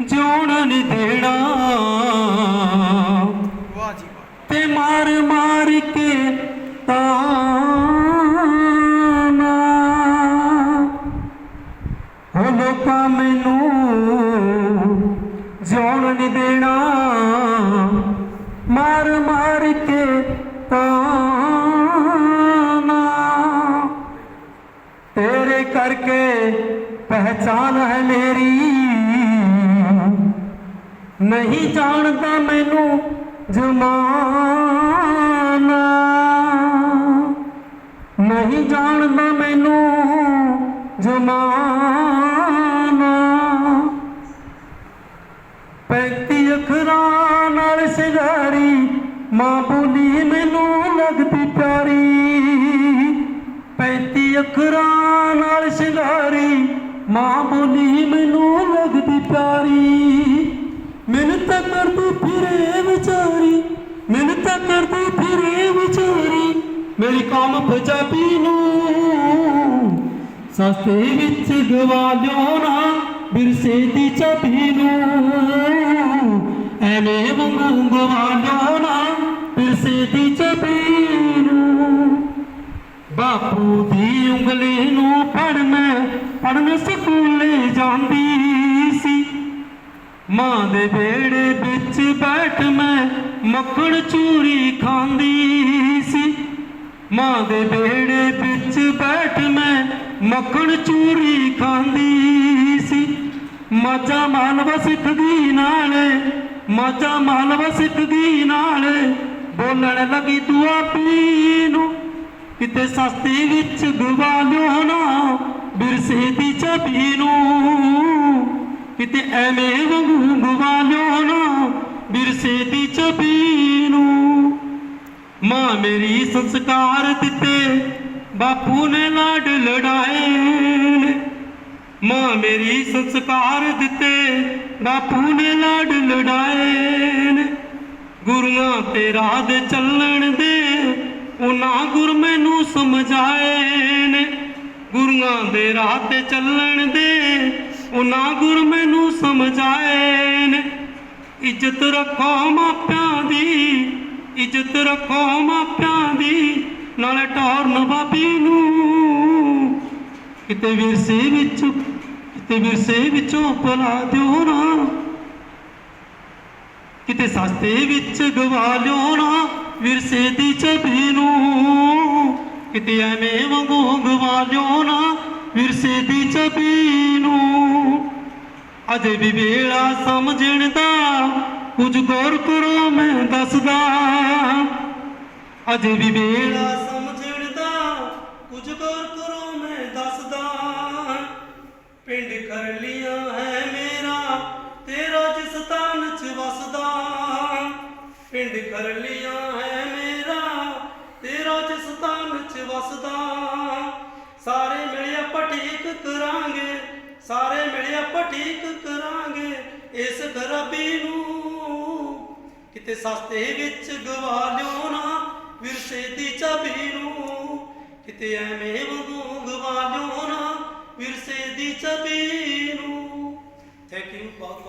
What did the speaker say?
ਜਿਉਣ ਨਹੀਂ ਦੇਣਾ। ਵਾਹ ਜੀ ਵਾਹ। ਤੇ ਮਾਰ ਮਾਰ ਕੇ ਤਾਨਾ। ਹੋ ਲੋਕਾਂ ਮੈਨੂੰ ਜਿਉਣ ਨਹੀਂ ਦੇਣਾ। ਮਾਰ ਮਾਰ ਕੇ ਤਾਨਾ। ਤੇਰੇ ਕਰਕੇ ਪਹਿਚਾਨ ਹੈ ਮੇਰੀ। ਨਹੀਂ ਜਾਣਦਾ ਮੈਨੂੰ ਜਮਾਨਾ। ਨਹੀਂ ਜਾਣਦਾ ਮੈਨੂੰ ਜਮਾਨਾ। ਪੈਂਤੀ ਅੱਖਰਾਂ ਨਾਲ ਸਿਗਾਰੀ, ਮਾਂ ਬੋਲੀ ਮੈਨੂੰ ਲੱਗਦੀ ਪਿਆਰੀ। ਪੈਂਤੀ ਅੱਖਰਾਂ ਨਾਲ ਸ਼ਿੰਗਾਰੀ, ਮਾਂ ਬੋਲੀ ਮੈਨੂੰ ਲੱਗਦੀ ਪਿਆਰੀ। ਕਰਦੀ ਫਿਰੇ ਵਿਚਾਰੀ ਮਿਹਨਤ ਕਰਦੀ ਫਿਰੇ ਵਿਚਾਰੀ। ਮੇਰੀ ਕੌਮ ਪੰਜਾਬੀ ਨੂੰ ਸਸਤੇ ਵਿੱਚ ਗਵਾ ਲਿਓ ਨਾ, ਵਿਰਸੇ ਦੀ ਚਾਬੀ ਨੂੰ। ਐਵੇਂ ਵਾਂਗੂ ਗਵਾ ਲਿਓ ਨਾ, ਵਿਰਸੇ ਦੀ ਚਾਬੀ ਨੂੰ। ਬਾਪੂ ਦੀ ਉਂਗਲੀ ਨੂੰ ਫੜ ਮੈਂ ਪੜਨ ਸਕੂਲੇ ਜਾਂਦੀ ਮਾਂ ਦੇ ਵਿਹੜੇ ਵਿੱਚ ਬੈਠ ਮੈਂ ਮੱਖਣ ਚੂਰੀ ਖਾਂਦੀ ਸੀ। ਮਾਂ ਦੇ ਵਿਹੜੇ ਵਿੱਚ ਬੈਠ ਮੈਂ ਮੱਖਣ ਚੂਰੀ ਖਾਂਦੀ ਸੀ। ਮਾਝਾ ਮਾਲਵਾ ਸਿੱਖਦੀ ਨਾਲੇ, ਮਾਝਾ ਮਾਲਵਾ ਸਿੱਖਦੀ ਨਾਲੇ, ਬੋਲਣ ਲੱਗੀ ਦੁਆ ਪੀ ਨੂੰ। ਕਿਤੇ ਸਸਤੀ ਵਿੱਚ ਗਵਾ ਲਿਓ ਨਾ, ਬਿਰਸੇ ਦੀ ਚਾਬੀ ਨੂੰ। ਕਿਤੇ ਐਵੇਂ ਵਾਂਗੂ ਗਵਾ ਨਾ ਵਿਰਸੇ ਦੀ ਚਾਬੀ ਨੂੰ। ਮਾਂ ਮੇਰੀ ਸੰਸਕਾਰ ਦਿੱਤੇ, ਬਾਪੂ ਨੇ ਲਾਡ ਲੜਾਏ। ਮਾਂ ਮੇਰੀ ਸੰਸਕਾਰ ਦਿੱਤੇ, ਬਾਪੂ ਨੇ ਲਾਡ ਲੜਾਏ। ਗੁਰੂਆਂ ਤੇ ਰਾਹ ਦੇ ਚੱਲਣ ਦੇ, ਉਹਨਾਂ ਗੁਰ ਮੈਨੂੰ ਸਮਝਾਏ ਨੇ। ਗੁਰੂਆਂ ਦੇ ਰਾਹ ਤੇ ਚੱਲਣ ਦੇ ਉਹਨਾਂ ਗੁਰ ਮੈਨੂੰ ਸਮਝਾਏ ਨੇ ਇੱਜ਼ਤ ਰੱਖੋ ਮਾਪਿਆਂ ਦੀ, ਇੱਜ਼ਤ ਰੱਖੋ ਮਾਪਿਆਂ ਦੀ, ਨਾਲੇ ਟੌਰ ਬਾਬੀ ਨੂੰ। ਕਿਤੇ ਵਿਰਸੇ ਵਿੱਚ, ਕਿਤੇ ਵਿਰਸੇ ਵਿੱਚੋਂ ਭੁਲਾ ਦਿਓ ਨਾ। ਕਿਤੇ ਸਸਤੇ ਵਿੱਚ ਗਵਾ ਲਿਓ ਨਾ ਵਿਰਸੇ ਦੀ ਛਵੀ ਨੂੰ। ਕਿਤੇ ਐਵੇਂ ਵਾਂਗੂ ਗਵਾ ਲਿਓ ਨਾ ਵਿਰਸੇ ਦੀ ਛਵੀ ਨੂੰ। ਅਜੇ ਵੀ ਵੇਲਾ ਸਮਝਣ ਦਾ ਕੁਝ ਗੌਰ ਕਰੋ ਮੈਂ ਦੱਸਦਾ। ਅਜੇ ਵੀ ਵੇਲਾ ਸਮਝਣ ਦਾ ਕੁਝ ਗੌਰ ਕਰੋ ਮੈਂ ਦੱਸਦਾ। ਪਿੰਡ ਕਰ ਕਰਲੀਆਂ ਹੈ ਮੇਰਾ, ਤੇਰਾ ਜਿਸ ਸਤਾਨ ਚ ਵਸਦਾ। ਪਿੰਡ ਕਰਲੀਆਂ ਹੈ ਮੇਰਾ, ਤੇਰਾ ਜਿਸ ਸਤਾਨ ਚ ਵਸਦਾ। ਸਾਰੇ ਮਿਲ ਆਪਾਂ ਠੀਕ ਕਰਾਂਗੇ ਸਾਰੇ ਮਿਲੇ ਆਪਾਂ ਠੀਕ ਕਰਾਂਗੇ ਇਸ ਖਰਾਬੀ ਨੂੰ। ਕਿਤੇ ਸਸਤੇ ਵਿੱਚ ਗਵਾ ਲਿਓ ਨਾ ਵਿਰਸੇ ਦੀ ਚਾਬੀ ਨੂੰ। ਕਿਤੇ ਐਵੇਂ ਵਾਂਗੂ ਗਵਾ ਲਿਓ ਨਾ ਵਿਰਸੇ ਦੀ ਚਾਬੀ ਨੂੰ। ਥੈਂਕ ਯੂ ਬਹੁਤ ਬਹੁਤ